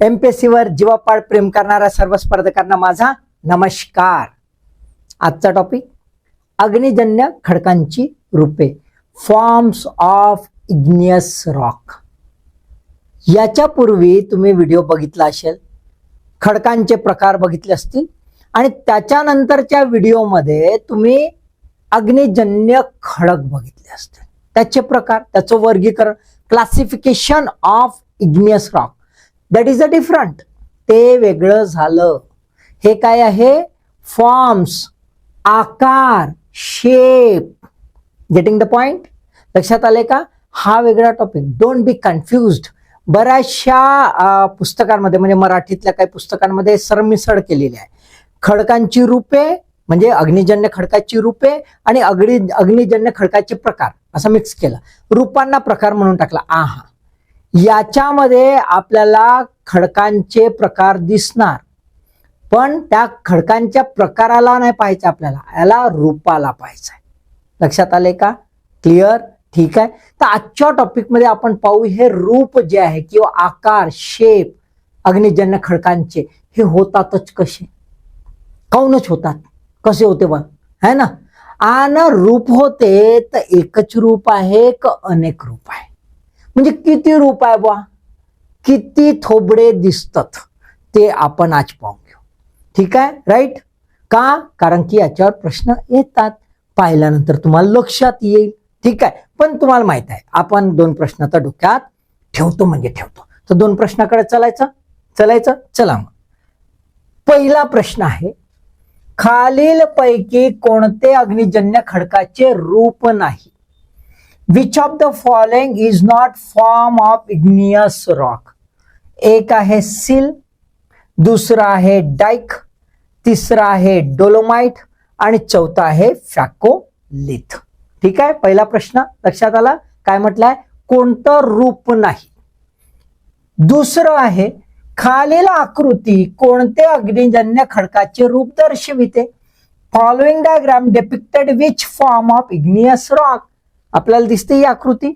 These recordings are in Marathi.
एमपीएससीवर जीवापाड प्रेम करणाऱ्या सर्व स्पर्धकांना माझा नमस्कार. आजचा टॉपिक अग्निजन्य खडकांची रूपे फॉर्म्स ऑफ इग्नियस रॉक याच्यापूर्वी तुम्ही व्हिडिओ बघितला असेल खडकांचे प्रकार बघितले असतील आणि त्याच्यानंतरच्या व्हिडिओमध्ये तुम्ही अग्निजन्य खडक बघितले असतील. त्याचे प्रकार त्याचं वर्गीकरण classification of igneous rock that is a different ते वेगळं झालं. हे काय आहे? फॉर्म्स आकार. शेप गेटिंग द पॉइंट लक्षात आले का? हा वेगळा टॉपिक डोंट बी कन्फ्युज्ड बऱ्याचशा पुस्तकांमध्ये म्हणजे मराठीतल्या काही पुस्तकांमध्ये सरमिसळ केलेली आहे. खडकांची रूपे म्हणजे अग्निजन्य खडकाची रूपे आणि अग्नि अग्निजन्य खडकाचे प्रकार. असं मिक्स केलं. रूपांना प्रकार म्हणून टाकला. आहा. याच्यामध्ये आपल्याला खडकांचे प्रकार दिसणार. पण त्या खडकांच्या प्रकाराला नाही पाहायचं आपल्याला याला रूपाला पाहायचं आहे. लक्षात आले का? क्लिअर ठीक आहे? तर आजच्या टॉपिकमध्ये आपण पाहू हे रूप जे आहे किंवा आकार शेप अग्निजन्य खडकांचे हे होतातच कसे? काऊनच होतात? कसे होते बघ? है ना? आणि रूप होते तर एकच रूप आहे का अनेक रूप आहे. म्हणजे किती रूप आहे बा किती थोबडे दिसतात. ते आपण आज पाहून घेऊ. ठीक आहे? राईट का? कारण की याच्यावर प्रश्न येतात. पाहिल्यानंतर तुम्हाला लक्षात येईल. ठीक आहे? पण तुम्हाला माहीत आहे. आपण दोन प्रश्न तर डोक्यात ठेवतो म्हणजे ठेवतो. तर दोन प्रश्नाकडे चलायचं? चलायचं? चला मग. पहिला प्रश्न आहे खालील पैकी कोणते अग्निजन्य खडकाचे रूप नाही? Which of the following is not form of igneous rock एक आहे सिल दुसरा आहे डाईक तिसरा आहे डोलोमाइट आणि चौथा आहे फॅकोलिथ ठीक आहे? पहिला प्रश्न लक्षात आला? काय म्हटलंय? कोणतं रूप नाही. दुसरं आहे खालील आकृती कोणते अग्निजन्य खडकाचे रूप दर्शविते? Following diagram depicted which form of igneous rock आपल्याला दिसते ही आकृती.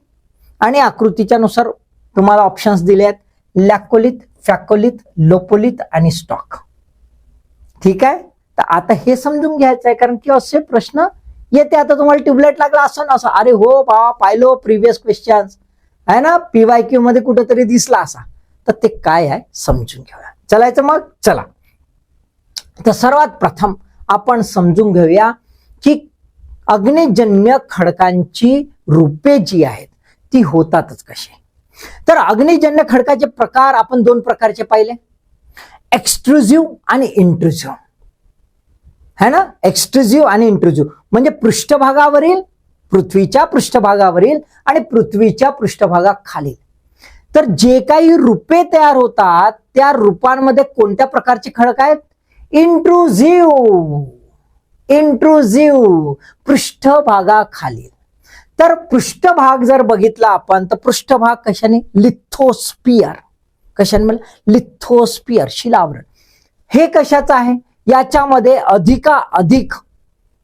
आणि आकृतीच्या नुसार तुम्हाला ऑप्शन्स दिले आहेत. लॅकोलित फॅकोलित लोपोलित आणि स्टॉक. ठीक आहे? तर आता हे समजून घ्यायचं आहे कारण की असे प्रश्न येते. आता तुम्हाला ट्यूबलाईट लागला असं ना असं अरे हो बा पाहिलो प्रिव्हियस क्वेश्चन आहे ना? पीवाय क्यू मध्ये कुठेतरी दिसला असा. तर ते काय आहे? समजून घेऊया. चलायचं मग? चला. तर सर्वात प्रथम आपण समजून घेऊया की अग्निजन्य खडकांची रूपे जी आहेत ती होतातच कशी? तर अग्निजन्य खडकाचे प्रकार आपण दोन प्रकारचे पाहिले. एक्स्ट्रुझिव्ह आणि इंट्रुझिव्ह है ना? एक्स्ट्रुझिव्ह आणि इंट्रुझिव्ह म्हणजे पृष्ठभागावरील पृथ्वीच्या पृष्ठभागावरील आणि पृथ्वीच्या पृष्ठभागाखालील. तर जे काही रूपे तयार होतात त्या रूपांमध्ये कोणत्या प्रकारचे खडक आहेत? इंट्रुझिव्ह इंट्रुझिव्ह पृष्ठभागाखालील. तर पृष्ठभाग जर बघितला आपण तर पृष्ठभाग कशाने? लिथोस्पियर कशाने म्हणलं लिथोस्पियर शिलावरण. हे कशाचं आहे? याच्यामध्ये अधिका अधिक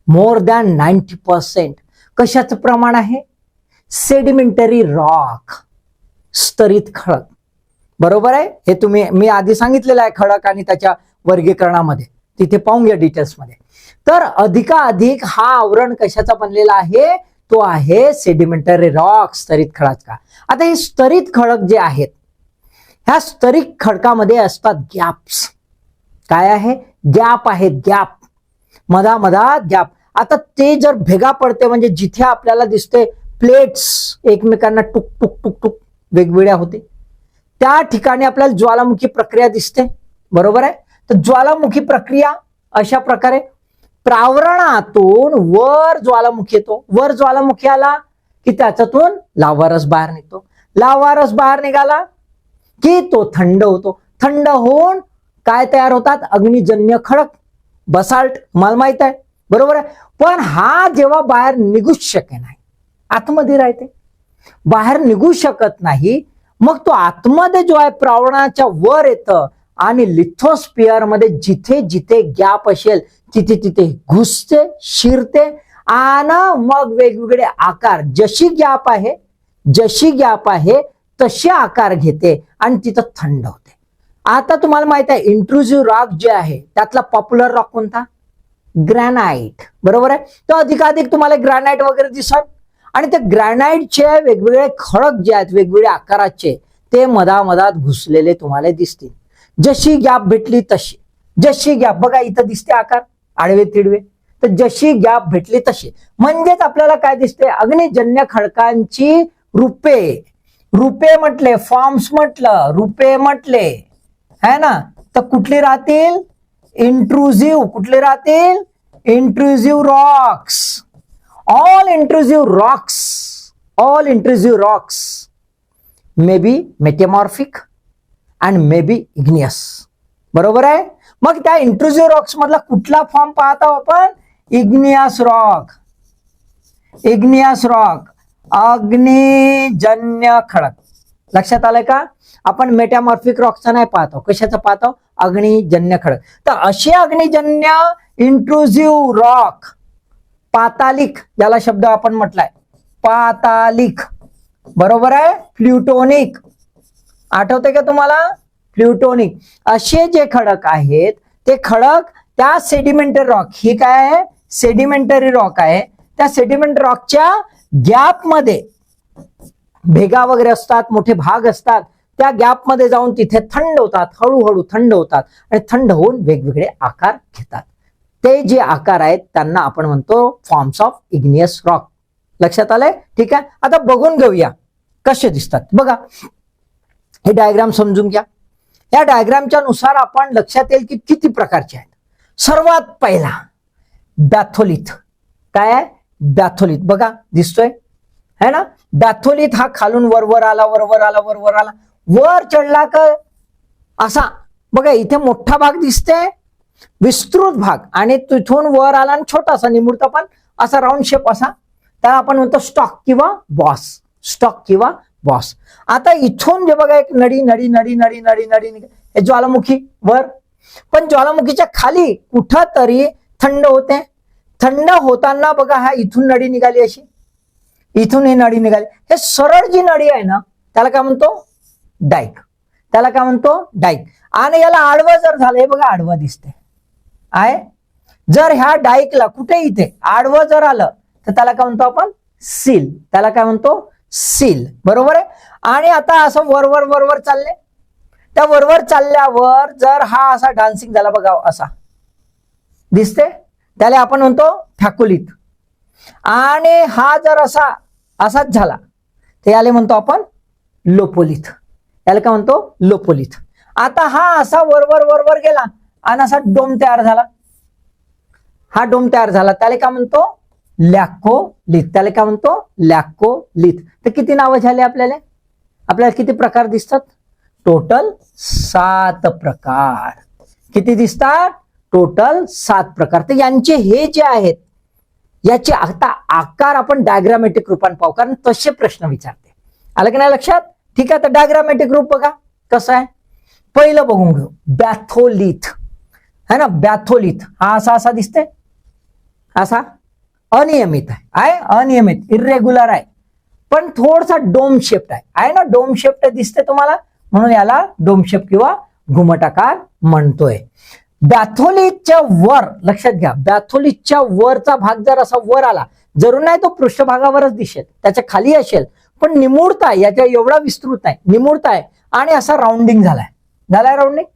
मोर दॅन नाईन्टी पर्सेंट कशाचं प्रमाण आहे? सेडिमेंटरी रॉक स्तरित खडक. बरोबर आहे? हे तुम्ही मी आधी सांगितलेलं आहे खडक आणि त्याच्या वर्गीकरणामध्ये. तिथे पाहून घ्या डिटेल्समध्ये तर अधिकाधिक हा आवरण कशाचा बनलेला आहे? तो आहे सेडिमेंटरी रॉक स्तरित खडकाचा आता हे स्तरित खडक जे आहेत ह्या स्तरित खडकामध्ये असतात गॅप्स काय आहे? गॅप आहेत गॅप मधा मधा गॅप आता ते जर भेगा पडते म्हणजे जिथे आपल्याला दिसते प्लेट्स एकमेकांना टुक टुक टुक टुक वेगवेगळ्या होते. त्या ठिकाणी आपल्याला ज्वालामुखी प्रक्रिया दिसते. बरोबर आहे? तर ज्वालामुखी प्रक्रिया अशा प्रकारे प्रावरणातून वर ज्वालामुखी येतो. वर ज्वालामुखी आला की त्याच्यातून लावारस बाहेर निघतो. लावारस बाहेर निघाला की तो थंड होतो. थंड होऊन काय तयार होतात? अग्निजन्य खडक बसाल्ट मला माहीत आहे. बरोबर आहे? पण हा जेव्हा बाहेर निघूच शके नाही आतमध्ये राहते. बाहेर निघू शकत नाही मग तो आतमध्ये जो आहे प्रावणाच्या वर येतं आणि लिथोस्पियरमध्ये जिथे जिथे गॅप असेल तिथे तिथे घुसते शिरते आणि मग वेगवेगळे आकार जशी गॅप आहे जशी गॅप आहे तसे आकार घेते आणि तिथं थंड होते. आता तुम्हाला माहीत आहे इंट्रुझिव्ह रॉक जे आहे त्यातला पॉप्युलर रॉक कोणता? ग्रॅनाइट बरोबर आहे? तो अधिकाधिक तुम्हाला ग्रॅनाइट वगैरे दिसत आणि ते ग्रॅनाइटचे वेगवेगळे खडक जे आहेत वेगवेगळ्या आकाराचे ते मधामधात घुसलेले तुम्हाला दिसतील. जशी गॅप भेटली तशी. जशी गॅप. बघा इथं दिसते आकार. आडवे तिडवे. तर जशी गॅप भेटली तशी. म्हणजेच आपल्याला काय दिसते अग्निजन्य खडकांची रूपे. रूपे म्हटले फॉर्म्स म्हटलं रूपे म्हटले. है ना? तर कुठली राहतील? इंट्रुझिव्ह कुठले राहतील? Intrusive rocks all intrusive rocks all intrusive rocks may be metamorphic and may be igneous बरोबर आहे? मग त्या इंट्रुझिव्ह रॉक्स मधला कुठला फॉर्म पाहतो आपण? इग्नियस रॉक इग्नियस रॉक अग्निजन्य खडक. लक्षात आलंय का? आपण मेटामॉर्फिक रॉकचा नाही पाहतो. कशाचं पाहतो? अग्निजन्य खडक. तर असे अग्निजन्य इंट्रुझिव्ह रॉक पातालिक याला शब्द आपण म्हटलाय. पातालिक. बरोबर आहे? प्ल्युटोनिक आठवते का तुम्हाला? प्ल्युटोनिक असे जे खडक आहेत ते खडक त्या सेडिमेंटरी रॉक ही काय आहे? सेडिमेंटरी रॉक आहे. त्या सेडिमेंट रॉकच्या गॅपमध्ये भेगा वगैरे असतात मोठे भाग असतात. त्या गॅपमध्ये जाऊन तिथे थंड होतात हळूहळू थंड होतात आणि थंड होऊन वेगवेगळे आकार घेतात. ते जे आकार आहेत त्यांना आपण म्हणतो फॉर्म्स ऑफ इग्नियस रॉक लक्षात आलंय? ठीक आहे? आता बघून घेऊया. कसे दिसतात? बघा. हे डायग्राम समजून घ्या. या डायग्रामच्या नुसार आपण लक्षात येईल की किती प्रकारचे आहेत. सर्वात पहिला बॅथोलिथ. काय आहे? बॅथोलिथ. बघा दिसतोय? है ना? बॅथोलिथ हा खालून वरवर आला वरवर आला वरवर आला. वर चढला का? असा. बघा इथे मोठा भाग दिसते विस्तृत भाग. आणि तिथून वर आला आणि छोटासा निमुळता पण असा राऊंड शेप असा. त्याला आपण म्हणतो स्टॉक किंवा बॉस स्टॉक किंवा बॉस. आता इथून जे बघा एक नडी नडी नडी नडी नडी नडी हे ज्वालामुखी वर. पण ज्वालामुखीच्या खाली कुठं तरी थंड होते. थंड होताना बघा हा इथून नडी निघाली अशी. इथून ही नडी निघाली. हे सरळ जी नडी आहे ना त्याला काय म्हणतो? डाईक. त्याला काय म्हणतो? डाईक. आणि याला आडवं जर झालं हे बघा आडवं दिसते आहे? जर ह्या डाईकला कुठे इथे आडवं जर आलं तर त्याला काय म्हणतो आपण? सील. त्याला काय म्हणतो? सील. बरोबर आहे? आणि आता असं वरवर वरवर चालले त्या वरवर चालल्यावर जर हा असा डान्सिंग झाला बघा असा. दिसते त्याला आपण म्हणतो ठाकुलीत आणि हा जर असा असाच झाला तर याला म्हणतो आपण लोपोलीत. याला काय म्हणतो? लोपोलीत. आता हा असा वरवर वरवर गेला आणि असा डोम तयार झाला. हा डोम तयार झाला त्याला काय म्हणतो? लॅकोलिथ त्याला काय म्हणतो? लॅकोलिथ तर किती नावं झाले आपल्याला? आपल्याला किती प्रकार दिसतात? टोटल सात प्रकार. किती दिसतात? टोटल सात प्रकार. तर यांचे हे जे आहेत याचे आता आकार आपण डायग्रामॅटिक रूपान पाहू कारण तसे प्रश्न विचारते. आलं की नाही लक्षात? ठीक आहे तर डायग्रामॅटिक रूप बघा. कसं आहे? पहिलं बघून घेऊ. बॅथोलिथ है ना? बॅथोलिथ हा असा असा दिसतंय? असा? अनियमित आहे. आहे? अनियमित इरेग्युलर आहे. पण थोडसा डोम शेप्ट आहे. आहे ना डोम शेप्ट दिसते तुम्हाला? म्हणून याला डोम शेप किंवा घुमटाकार म्हणतोय. बॅथोलीच्या वर लक्षात घ्या बॅथोलीच्या वरचा भाग जर असा वर आला जरूर नाही तो पृष्ठभागावरच दिसेल त्याच्याखाली असेल पण निमुळता आहे याच्या एवढा विस्तृत आहे निमुळता आहे आणि असा राऊंडिंग झालाय. झालाय राऊंडिंग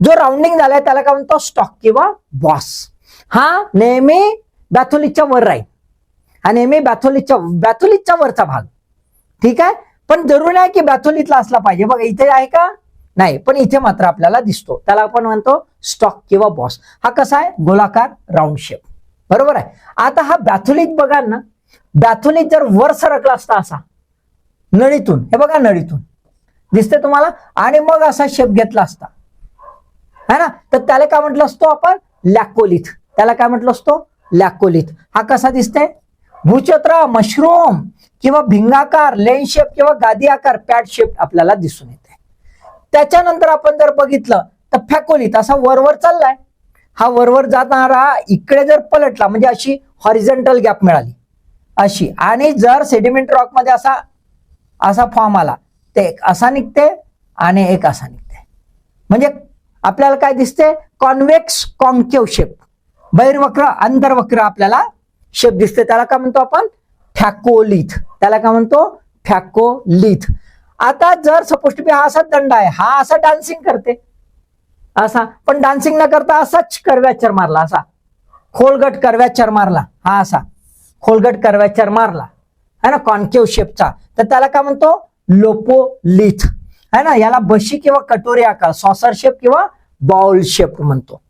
जो राऊंडिंग झालाय त्याला काय म्हणतो? स्टॉक किंवा बॉस हा नेहमी बॅथोलिकच्या वर राहील. आणि एम ए बॅथोलिकच्या बॅथोलिकच्या वरचा भाग. ठीक आहे? पण जरूर नाही की बॅथोलिकला असला पाहिजे. बघा इथे आहे का? नाही पण इथे मात्र आपल्याला दिसतो. त्याला आपण म्हणतो स्टॉक किंवा बॉस. हा कसा आहे? गोलाकार राऊंड शेप बरोबर आहे? आता हा बॅथोलिक बघा ना. बॅथोलिक जर वर सरकला असता असा नळीतून. हे बघा नळीतून. दिसते तुम्हाला? आणि मग असा शेप घेतला असता. है ना? तर त्याला काय म्हटलं असतो आपण? लॅकोलिथ त्याला काय म्हटलं असतो? लॅकोलिथ हा कसा दिसते भूचत्र मशरूम किंवा भिंगाकार लेन शेप किंवा गादी आकार पॅड शेप आपल्याला दिसून येते. त्याच्यानंतर आपण जर बघितलं तर फॅकोलिथ असा वरवर चाललाय. हा वरवर जाणारा इकडे जर पलटला म्हणजे अशी हॉरिझॉन्टल गॅप मिळाली. अशी. आणि जर सेडिमेंट रॉकमध्ये असा असा फॉर्म आला ते एक असा निघते आणि एक असा निघते. म्हणजे आपल्याला काय दिसते कॉन्व्हेक्स कॉन्केव शेप बहिर्वक्र अंतर्वक्र आपल्याला शेप दिसते त्याला काय म्हणतो आपण? फॅकोलिथ. त्याला काय म्हणतो? फॅकोलिथ. आता जर सपोज टू बी हा असा दंड आहे हा असा डान्सिंग करते. असा. पण डान्सिंग न करता असाच करव्याचर मारला असा. खोलगट करव्याचर मारला हा असा. खोलगट करव्याचर मारला. है ना? कॉन्केव शेपचा तर त्याला काय म्हणतो? लोपोलिथ. है ना? याला बशी किंवा कटोरी आकार सॉसर शेप किंवा बाउल शेप म्हणतो.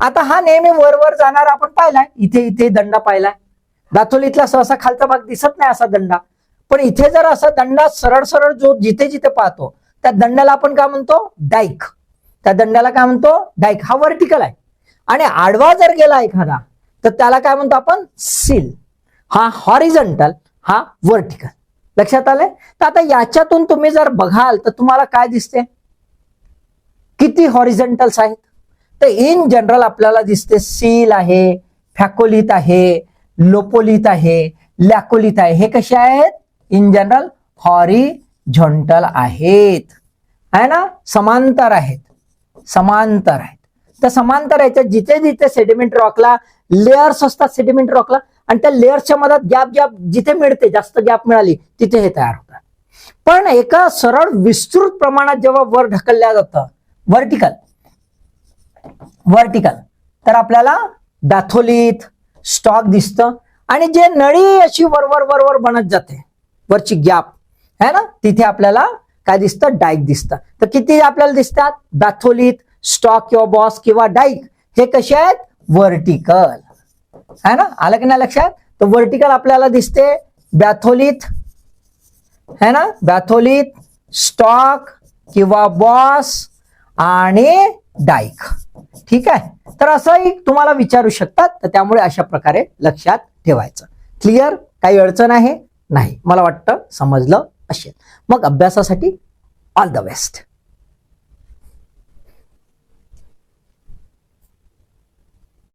आता हा नेहमी वरवर जाणारा आपण पाहिलाय. इथे इथे दंडा पाहिलाय. दातोलीतला सहसा खालचा भाग दिसत नाही असा दंडा. पण इथे जर असा दंडा सरळ सरळ जो जिथे जिथे पाहतो त्या दंडाला आपण काय म्हणतो? डाईक. त्या दंडाला काय म्हणतो? डाईक. हा वर्टिकल आहे. आणि आडवा जर गेला एखादा तर त्याला काय म्हणतो आपण? सील. हा हॉरिझंटल हा वर्टिकल. लक्षात आलंय? तर आता याच्यातून तुम्ही जर बघाल तर तुम्हाला काय दिसते? किती हॉरिझंटल्स आहेत? तर इन जनरल आपल्याला दिसते सील आहे फॅकोलित आहे लोपोलित आहे लॅकोलित आहे. हे कसे आहेत? इन जनरल हॉरिझॉन्टल आहेत. आहे ना? समांतर आहेत. समांतर आहेत. तर समांतर याच्यात जिथे जिथे सेडिमेंट रॉकला लेअर्स असतात सेडिमेंट रॉकला आणि त्या लेअर्सच्या मधात गॅप गॅप जिथे मिळते जास्त गॅप मिळाली तिथे हे तयार होतात. पण एका सरळ विस्तृत प्रमाणात जेव्हा वर ढकलल्या जातं व्हर्टिकल व्हर्टिकल तर आपल्याला दाथोलीत स्टॉक दिसतं. आणि जे नळी अशी वरवर वरवर बनत जाते वरची गॅप है ना? तिथे आपल्याला काय दिसतं? डाईक दिसतं. तर किती आपल्याला दिसतात? दाथोलीत स्टॉक किंवा बॉस किंवा डाईक हे कसे आहेत? व्हर्टिकल है ना? आलं की नाही लक्षात? तर व्हर्टिकल आपल्याला दिसते बॅथोलीत है ना? बॅथोलीत स्टॉक किंवा बॉस आणि डाईक ठीक आहे? तर असंही तुम्हाला विचारू शकतात तर त्यामुळे अशा प्रकारे लक्षात ठेवायचं. क्लिअर काही अडचण आहे? नाही. मला वाटतं समजलं असेल. मग अभ्यासासाठी ऑल द बेस्ट